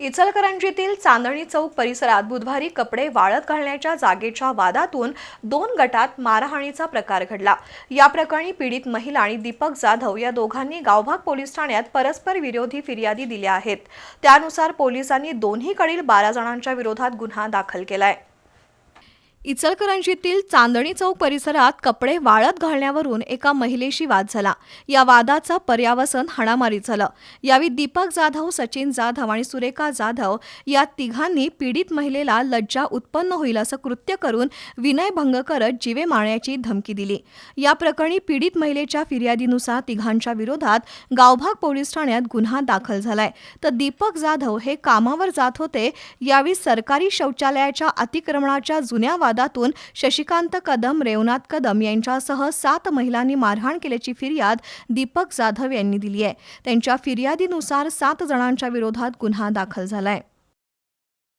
इचलकरंजीतील चांदणी चौक परिसरात बुधवारी कपडे वाळत घालण्याच्या जागेच्या वादातून दोन गटात मारहाणीचा प्रकार घडला. या प्रकरणी पीडित महिला आणि दीपक जाधव या दोघांनी गावभाग पोलीस ठाण्यात परस्पर विरोधी फिर्यादी दिल्या आहेत. त्यानुसार पोलिसांनी दोन्हीकडील बारा जणांच्या विरोधात गुन्हा दाखल केलाय. इचलकरंजीतील चांदणी चौक परिसरात कपडे वाळत घालण्यावरून एका महिलेशी वाद झाला. या वादाचं पर्यावसन हाणामारी झालं. यावेळी दीपक जाधव सचिन जाधव आणि सुरेखा जाधव या तिघांनी पीडित महिलेला लज्जा उत्पन्न होईल असं कृत्य करून विनयभंग करत जीवे मारण्याची धमकी दिली. या प्रकरणी पीडित महिलेच्या फिर्यादीनुसार तिघांच्या विरोधात गावभाग पोलीस ठाण्यात गुन्हा दाखल झालाय. तर दीपक जाधव हे कामावर जात होते. यावेळी सरकारी शौचालयाच्या अतिक्रमणाच्या जुन्या वादातून शशिकांत कदम रेवनाथ कदम यांच्यासह सात महिलांनी मारहाण केल्याची फिर्याद दीपक जाधव यांनी दिली आहे. त्यांच्या फिर्यादीनुसार सात जणांच्या विरोधात गुन्हा दाखल झालाय.